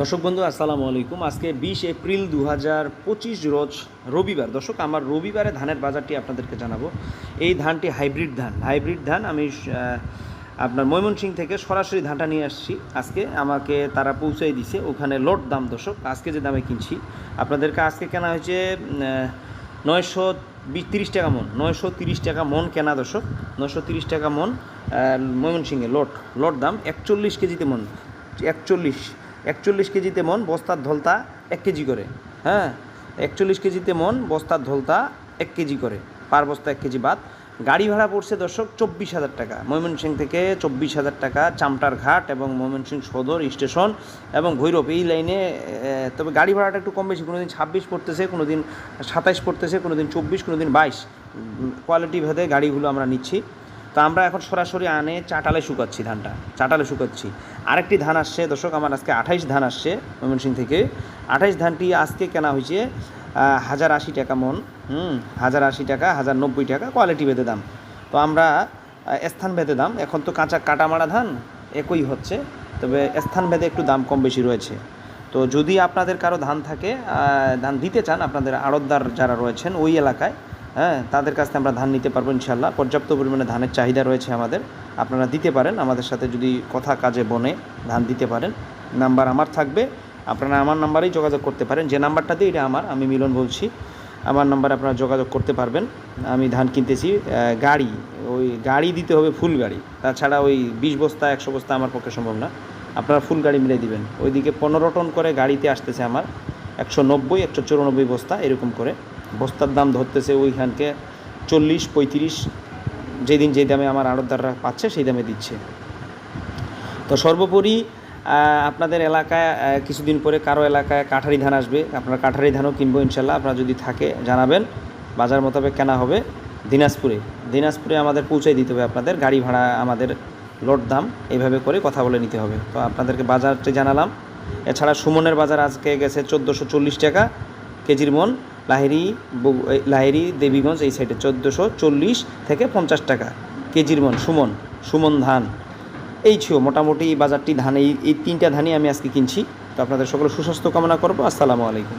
দর্শক বন্ধু, আসসালামু আলাইকুম। আজকে বিশ এপ্রিল দু হাজার পঁচিশ রোজ রবিবার। দর্শক, আমার রবিবারে ধানের বাজারটি আপনাদেরকে জানাব। এই ধানটি হাইব্রিড ধান। হাইব্রিড ধান, আমি আপনার ময়মনসিং থেকে সরাসরি ধানটা নিয়ে আসছি। আজকে আমাকে তারা পৌঁছাই দিছে, ওখানে লোড দাম দর্শক, আজকে যে দামে কিনছি। আপনাদেরকে আজকে কেনা হয়েছে নয়শো বিশ তিরিশ টাকা মন, নয়শো তিরিশ টাকা মন কেনা দর্শক, নয়শো তিরিশ টাকা মন ময়মনসিংহে লোট লোট দাম একচল্লিশ কেজিতে মন, একচল্লিশ। একচল্লিশ কেজিতে মন, বস্তার ধলতা এক কেজি করে। হ্যাঁ একচল্লিশ কেজিতে মন, বস্তার ধলতা এক কেজি করে। পার বস্তা এক কেজি বাদ। গাড়ি ভাড়া পড়ছে দর্শক চব্বিশ হাজার টাকা। ময়মনসিং থেকে চব্বিশ হাজার টাকা চামটার ঘাট এবং ময়মনসিং সদর স্টেশন এবং ভৈরব। এই লাইনে তবে গাড়ি ভাড়াটা একটু কম বেশি। কোনো দিন ছাব্বিশ পড়তেছে কোনো দিন সাতাইশ পড়তেছে কোনো দিন চব্বিশ কোনো দিন বাইশ কোয়ালিটি ভেদে গাড়িগুলো আমরা নিচ্ছি। তো আমরা এখন সরাসরি আনে চাটালে শুকাচ্ছি ধানটা, চাটালে শুকাচ্ছি। আরেকটি ধান আসছে, দর্শক, আমার আজকে আঠাইশ ধান আসছে ময়মনসিং থেকে। আঠাইশ ধানটি আজকে কেনা হয়েছে হাজার আশি টাকা মন, হুম, হাজার আশি টাকা, হাজার নব্বই টাকা, কোয়ালিটি ভেদে দাম। তো আমরা স্থান ভেদে দাম। এখন তো কাঁচা কাটামারা ধান, একই হচ্ছে, তবে স্থান ভেদে একটু দাম কম বেশি রয়েছে। তো যদি আপনাদের কারও ধান থাকে ধান দিতে চান, আপনাদের আড়তদার যারা রয়েছেন ওই এলাকায় হ্যাঁ তাদের কাছ থেকে আমরা ধান নিতে পারব ইনশাল্লাহ পর্যাপ্ত পরিমাণে ধানের চাহিদা রয়েছে আমাদের। আপনারা দিতে পারেন, আমাদের সাথে যদি কথা কাজে বনে ধান দিতে পারেন। নাম্বার আমার থাকবে, আপনারা আমার নাম্বারেই যোগাযোগ করতে পারেন। যে নাম্বারটা দিয়ে এটা আমার, আমি মিলন বলছি। আমার নাম্বারে আপনারা যোগাযোগ করতে পারবেন। আমি ধান কিনতেছি গাড়ি, ওই গাড়ি দিতে হবে ফুল গাড়ি। তাছাড়া ওই বিশ বস্তা, একশো বস্তা আমার পক্ষে সম্ভব না। আপনারা ফুল গাড়ি মিলে দিবেন। ওইদিকে পনেরো টন করে গাড়িতে আসতেছে আমার। একশো নব্বই, একশো চুরানব্বই বস্তা, এরকম করে। বস্তার দাম ধরতেছে ওইখানকে চল্লিশ, পঁয়ত্রিশ, যেদিন যে দামে আমার আড়তদাররা পাচ্ছে সেই দামে দিচ্ছে। তো সর্বোপরি আপনাদের এলাকায় কিছুদিন পরে কারও এলাকায় কাঠারি ধান আসবে, আপনারা কাঠারি ধানও কিনবো ইনশাল্লাহ, আপনারা যদি থাকে জানাবেন। বাজার মোতাবেক কেনা হবে দিনাজপুরে। দিনাজপুরে আমাদের পৌঁছে দিতে হবে আপনাদের, গাড়ি ভাড়া আমাদের লোড দাম, এইভাবে করে কথা বলে নিতে হবে। তো আপনাদেরকে বাজারটি জানালাম। এছাড়া সুমনের বাজার আজকে গেছে চোদ্দোশো টাকা কেজির মন। লাহেরি লাহেরি দেবীগঞ্জ এই সাইডে চোদ্দোশো চল্লিশ থেকে পঞ্চাশ টাকা। কেজির মন, সুমন সুমন ধান। এই ছিল মোটামুটি বাজারটি, ধান, এই এই তিনটা ধানই আমি আজকে কিনছি। তো আপনাদের সকলে সুস্বাস্থ্য কামনা করব। আসসালামু আলাইকুম।